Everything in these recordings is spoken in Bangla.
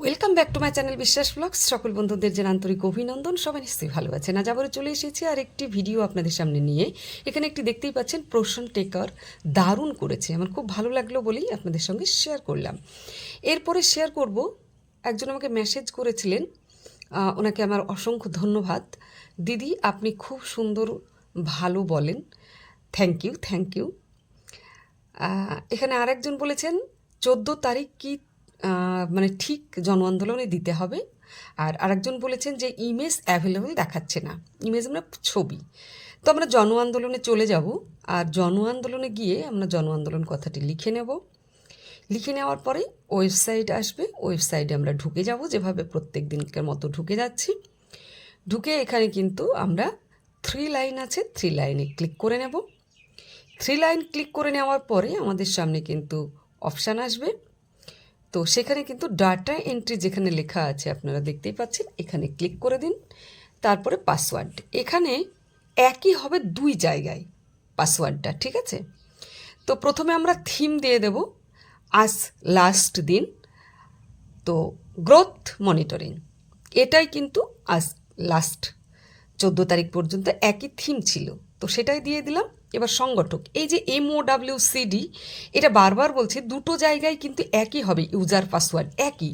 Welcome back to my channel Biswas vlogs সকল বন্ধুদের যে আন্তরিক অভিনন্দন। সবাই নিশ্চয়ই ভালো আছেন। আজ আবারও চলে এসেছি আর একটি ভিডিও আপনাদের সামনে নিয়ে। এখানে একটি দেখতেই পাচ্ছেন প্রোশন টেকার দারুণ করেছে। আমার খুব ভালো লাগল বলেই আপনাদের সঙ্গে শেয়ার করলাম। এরপরে শেয়ার করব, একজন আমাকে মেসেজ করেছিলেন ওনাকে আমার অসংখ্য ধন্যবাদ। দিদি, আপনি খুব সুন্দর, ভালো বলেন। থ্যাংক ইউ থ্যাংক ইউ এখানে আরেকজন বলেছেন, চোদ্দ তারিখ কি মানে ঠিক জন আন্দোলনে দিতে হবে। আর আরেকজন বলেছেন যে ইমেজ অ্যাভেলেবল দেখাচ্ছে না। ইমেজ মানে ছবি। তো আমরা জন আন্দোলনে চলে যাব। আর জন আন্দোলনে গিয়ে আমরা জন আন্দোলন কথাটি লিখে নেব। লিখে নেওয়ার পরে ওয়েবসাইট আসবে। ওয়েবসাইটে আমরা ঢুকে যাব, যেভাবে প্রত্যেক দিনকার মতো ঢুকে যাচ্ছি। ঢুকে এখানে কিন্তু আমরা থ্রি লাইন আছে। থ্রি লাইনে ক্লিক করে নেব। থ্রি লাইন ক্লিক করে নেওয়ার পরে আমাদের সামনে কিন্তু অপশান আসবে। তো সেখানে কিন্তু ডাটা এন্ট্রি যেখানে লেখা আছে আপনারা দেখতেই পাচ্ছেন, এখানে ক্লিক করে দিন, তারপরে পাসওয়ার্ড এখানে একই হবে দুই জায়গায় পাসওয়ার্ডটা ঠিক আছে? তো প্রথমে আমরা থিম দিয়ে দেব আজ লাস্ট দিন, তো গ্রোথ মনিটরিং এটাই কিন্তু আজ লাস্ট চোদ্দ তারিখ পর্যন্ত একই থিম ছিল। তো সেটাই দিয়ে দিলাম এবার সংগঠক, এই যে এমও ডাব্লিউ সিডি এটা বারবার বলছে দুটো জায়গায় কিন্তু একই হবে ইউজার পাসওয়ার্ড একই।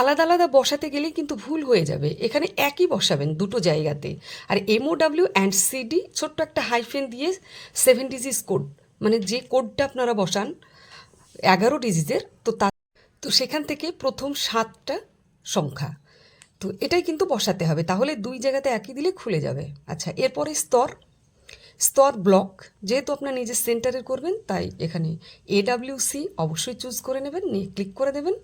আলাদা আলাদা বসাতে গেলে কিন্তু ভুল হয়ে যাবে, এখানে একই বসাবেন দুটো জায়গাতে। আর এমও ডাব্লিউ অ্যান্ড সিডি ছোট্ট একটা হাইফেন দিয়ে সেভেন ডিজিজ কোড মানে যে কোডটা আপনারা বসান, এগারো ডিজিজের তো তা তো সেখান থেকে প্রথম সাতটা সংখ্যা। তো এটাই কিন্তু বসাতে হবে, তাহলে দুই জায়গাতে একই দিলে খুলে যাবে। আচ্ছা এরপরে স্তর। স্তর ব্লক যেহেতু আপনার নিজের সেন্টারের করবেন, তাই এখানে এডাব্লিউসি অবশ্যই চুজ করে নেবেন, নিয়ে ক্লিক করে দেবেন।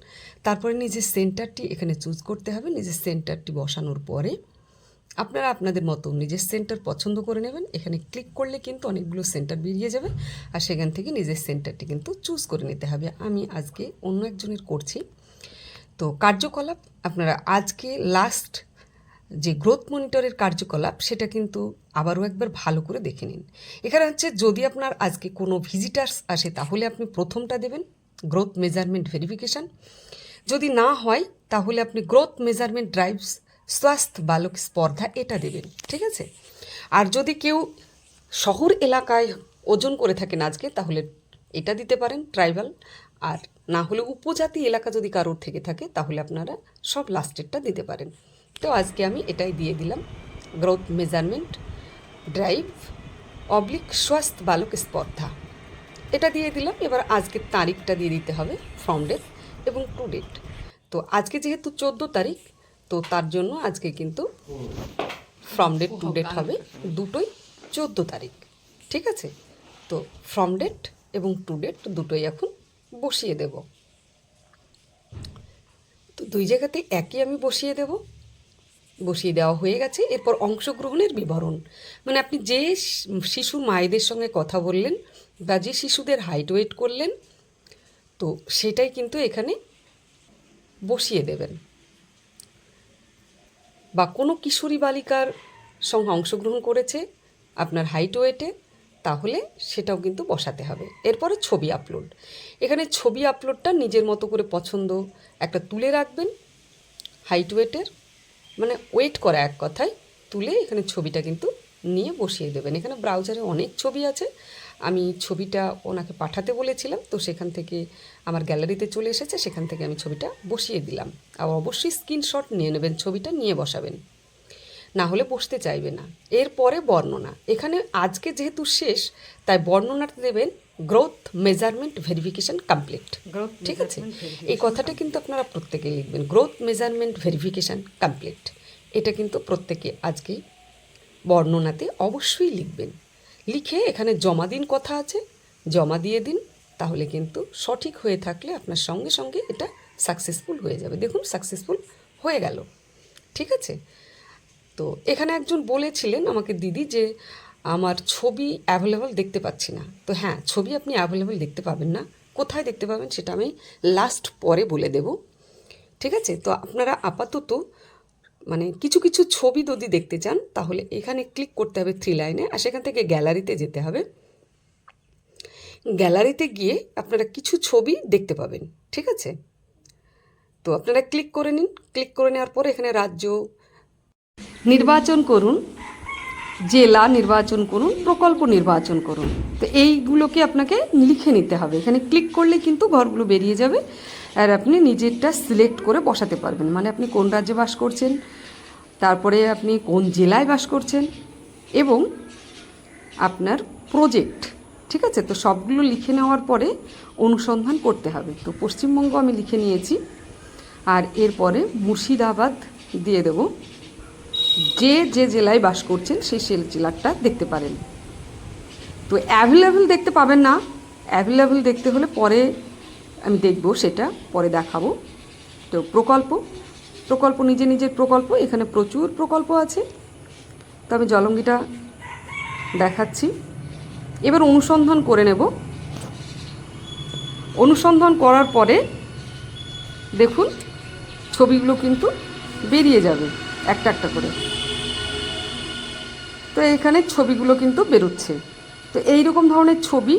তারপরে নিজের সেন্টারটি এখানে চুজ করতে হবে, নিজের সেন্টারটি বসানোর পরে আপনারা আপনাদের মতো নিজের সেন্টার পছন্দ করে নেবেন। এখানে ক্লিক করলে কিন্তু অনেকগুলো সেন্টার বেরিয়ে যাবে আর সেখান থেকে নিজের সেন্টারটি কিন্তু চুজ করে নিতে হবে। আমি আজকে অন্য একজনের করছি। তো কার্যকলাপ, আপনারা আজকে লাস্ট যে গ্রোথ মনিটরের কার্যকলাপ, সেটা কিন্তু আবারও একবার ভালো করে দেখে নিন। এখানে হচ্ছে, যদি আপনার আজকে কোনো ভিজিটার্স আসে, তাহলে আপনি প্রথমটা দেবেন গ্রোথ মেজারমেন্ট ভেরিফিকেশান যদি না হয়, তাহলে আপনি গ্রোথ মেজারমেন্ট ড্রাইভস স্বাস্থ্য বালক স্পর্ধা, এটা দেবেন, ঠিক আছে? আর যদি কেউ শহর এলাকায় ওজন করে থাকেন আজকে, তাহলে এটা দিতে পারেন ট্রাইবাল আর না হলে উপজাতি এলাকা যদি কারোর থেকে থাকে, তাহলে আপনারা সব লাস্টেরটা দিতে পারেন। তো আজকে আমি এটাই দিয়ে দিলাম। গ্রোথ মেজারমেন্ট ড্রাইভ অবলিক স্বাস্থ্য বালক স্পর্ধা। এটা দিয়ে দিলাম। এবার আজকের তারিখটা দিয়ে দিতে হবে ফ্রম ডেট এবং টু ডেট তো আজকে যেহেতু চোদ্দ তারিখ, তো তার জন্য আজকে কিন্তু ফ্রম ডেট টু ডেট হবে দুটোই চোদ্দ তারিখ। ঠিক আছে? তো ফ্রম ডেট এবং টু ডেট দুটোই এখন বসিয়ে দেব। তো দুই জায়গাতে একই আমি বসিয়ে দেব। বসিয়ে দেওয়া হয়ে গেছে। এরপর অংশগ্রহণের বিবরণ। মানে আপনি যে শিশু মায়েদের সঙ্গে কথা বললেন বা যে শিশুদের হাইট ওয়েট করলেন, তো সেটাই কিন্তু এখানে বসিয়ে দেবেন। বা কোনো কিশোরী বালিকার সঙ্গে অংশগ্রহণ করেছে, আপনার হাইট ওয়েটে তাহলে সেটাও কিন্তু বসাতে হবে। এরপরে ছবি আপলোড এখানে ছবি আপলোডটা নিজের মতো করে পছন্দ। একটা তুলে রাখবেন হাইট ওয়েটের মানে ওয়েট করা এক কথায়, তুলে এখানে ছবিটা কিন্তু নিয়ে বসিয়ে দেবেন। এখানে ব্রাউজারে অনেক ছবি আছে। আমি ছবিটা ওনাকে পাঠাতে বলেছিলাম, তো সেখান থেকে আমার গ্যালারিতে চলে এসেছে, সেখান থেকে আমি ছবিটা বসিয়ে দিলাম। আর অবশ্যই স্ক্রিনশট নিয়ে নেবেন, ছবিটা নিয়ে বসাবেন। না হলে বসতে চাইবে না। এরপরে বর্ণনা। এখানে আজকে যেহেতু শেষ তাই বর্ণনাটা দেবেন growth measurement verification complete Growth ঠিক আছে? এই কথাটা কিন্তু আপনারা প্রত্যেকে লিখবেন। গ্রোথ মেজারমেন্ট ভেরিফিকেশন কমপ্লিট এটা কিন্তু প্রত্যেকে আজকে বর্ণনাতে অবশ্যই লিখবেন। লিখে এখানে জমা দিন কথা আছে। জমা দিয়ে দিন তাহলে কিন্তু সঠিক হয়ে থাকলে আপনার সঙ্গে সঙ্গে এটা সাকসেসফুল হয়ে যাবে। দেখুন সাকসেসফুল হয়ে গেল। ঠিক আছে? তো এখানে একজন বলেছিলেন আমাকে দিদি যে আমার ছবি অ্যাভেলেবল দেখতে পাচ্ছি না। তো হ্যাঁ ছবি আপনি অ্যাভেলেবল দেখতে পাবেন না। কোথায় দেখতে পাবেন সেটা আমি লাস্ট পরে বলে দেব। ঠিক আছে? তো আপনারা আপাতত মানে কিছু কিছু ছবি যদি দেখতে চান, তাহলে এখানে ক্লিক করতে হবে থ্রি লাইনে আর সেখান থেকে গ্যালারিতে যেতে হবে। গ্যালারিতে গিয়ে আপনারা কিছু ছবি দেখতে পাবেন। ঠিক আছে? তো আপনারা ক্লিক করে নিন। ক্লিক করে নেওয়ার পরে এখানে রাজ্য নির্বাচন করুন, জেলা নির্বাচন করুন, প্রকল্প নির্বাচন করুন। তো এইগুলোকে আপনাকে লিখে নিতে হবে। এখানে ক্লিক করলে কিন্তু ঘরগুলো বেরিয়ে যাবে আর আপনি নিজেরটা সিলেক্ট করে বসাতে পারবেন। মানে আপনি কোন রাজ্যে বাস করছেন, তারপরে আপনি কোন জেলায় বাস করছেন এবং আপনার প্রজেক্ট, ঠিক আছে? তো সবগুলো লিখে নেওয়ার পরে অনুসন্ধান করতে হবে। তো পশ্চিমবঙ্গ আমি লিখে নিয়েছি আর এরপরে মুর্শিদাবাদ দিয়ে দেবো। যে যে জেলায় বাস করছেন সেই সেই জেলাটা দেখতে পারেন। তো অ্যাভেলেবেল দেখতে পাবেন না। অ্যাভেলেবেল দেখতে হলে পরে আমি দেখব সেটা, পরে দেখাবো। তো প্রকল্প প্রকল্প নিজে নিজের প্রকল্প, এখানে প্রচুর প্রকল্প আছে। তো আমি জলঙ্গিটা দেখাচ্ছি। এবার অনুসন্ধান করে নেব। অনুসন্ধান করার পরে দেখুন, ছবিগুলো কিন্তু বেরিয়ে যাবে একটা একটা করে। তো এখানে ছবিগুলো কিন্তু বেরোচ্ছে। তো এই রকম ধরনের ছবি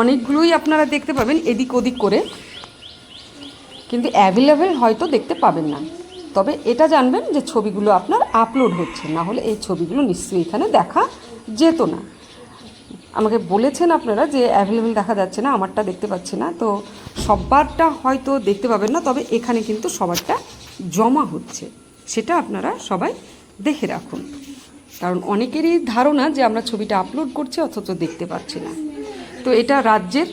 অনেকগুলোই আপনারা দেখতে পাবেন এদিক ওদিক করে। কিন্তু অ্যাভেলেবেল হয়তো দেখতে পাবেন না। তবে এটা জানবেন যে ছবিগুলো আপনার আপলোড হচ্ছে। না হলে এই ছবিগুলো নিশ্চয়ই এখানে দেখা যেত না। আমাকে বলেছেন আপনারা যে অ্যাভেলেবেল দেখা যাচ্ছে না, আমারটা দেখতে পাচ্ছি না। তো সবারটা হয়তো দেখতে পাবেন না, তবে এখানে কিন্তু সবারটা জমা হচ্ছে। সেটা আপনারা সবাই দেখে রাখুন। কারণ অনেকেরই ধারণা যে আমরা ছবিটা আপলোড করছি, অথচ দেখতে পাচ্ছি না। তো এটা রাজ্যের,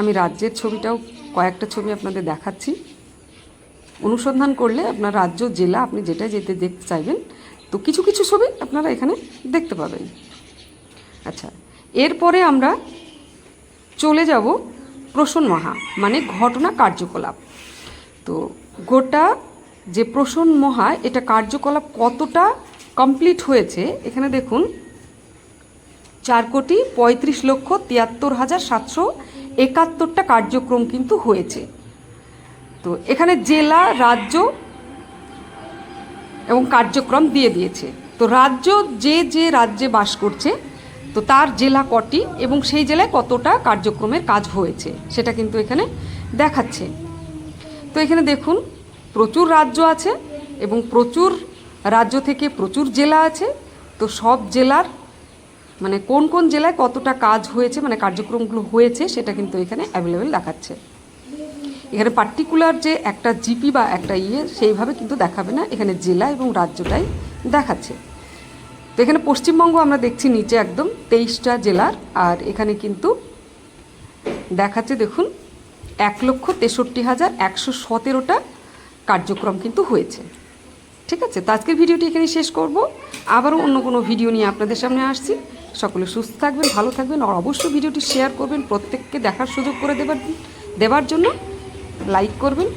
আমি রাজ্যের ছবিটাও, কয়েকটা ছবি আপনাদের দেখাচ্ছি। অনুসন্ধান করলে আপনার রাজ্য, জেলা, আপনি যেটা যেতে দেখতে চাইবেন, তো কিছু কিছু ছবি আপনারা এখানে দেখতে পাবেন। আচ্ছা এরপরে আমরা চলে যাব প্রসন মহা মানে ঘটনা কার্যকলাপ। তো গোটা যে প্রসন মহা, এটা কার্যকলাপ কতটা কমপ্লিট হয়েছে, এখানে দেখুন, চার কোটি পঁয়ত্রিশ লক্ষ তিয়াত্তর হাজার সাতশো একাত্তরটা কার্যক্রম কিন্তু হয়েছে। তো এখানে জেলা, রাজ্য এবং কার্যক্রম দিয়ে দিয়েছে। তো রাজ্য যে যে রাজ্যে বাস করছে, তো তার জেলা কটি এবং সেই জেলায় কতটা কার্যক্রমের কাজ হয়েছে, সেটা কিন্তু এখানে দেখাচ্ছে। তো এখানে দেখুন, প্রচুর রাজ্য আছে এবং প্রচুর রাজ্য থেকে প্রচুর জেলা আছে। তো সব জেলার মানে কোন কোন জেলায় কতটা কাজ হয়েছে মানে কার্যক্রমগুলো হয়েছে, সেটা কিন্তু এখানে অ্যাভেলেবেল দেখাচ্ছে। এখানে পার্টিকুলার যে একটা জিপি বা একটা ইয়ে সেইভাবে কিন্তু দেখাবে না। এখানে জেলা এবং রাজ্যটাই দেখাচ্ছে। তো এখানে পশ্চিমবঙ্গ আমরা দেখছি নিচে একদম তেইশটা জেলার, আর এখানে কিন্তু দেখাচ্ছে, দেখুন, এক লক্ষ তেষট্টি হাজার একশো সতেরোটা কার্যক্রম কিন্তু হয়েছে। ঠিক আছে? তো আজকের ভিডিওটি এখানে শেষ করব। আবারও অন্য কোনো ভিডিও নিয়ে আপনাদের সামনে আসছি। সকলে সুস্থ থাকবেন, ভালো থাকবেন আর অবশ্যই ভিডিওটি শেয়ার করবেন। প্রত্যেককে দেখার সুযোগ করে দেবার দেবার জন্য লাইক করবেন।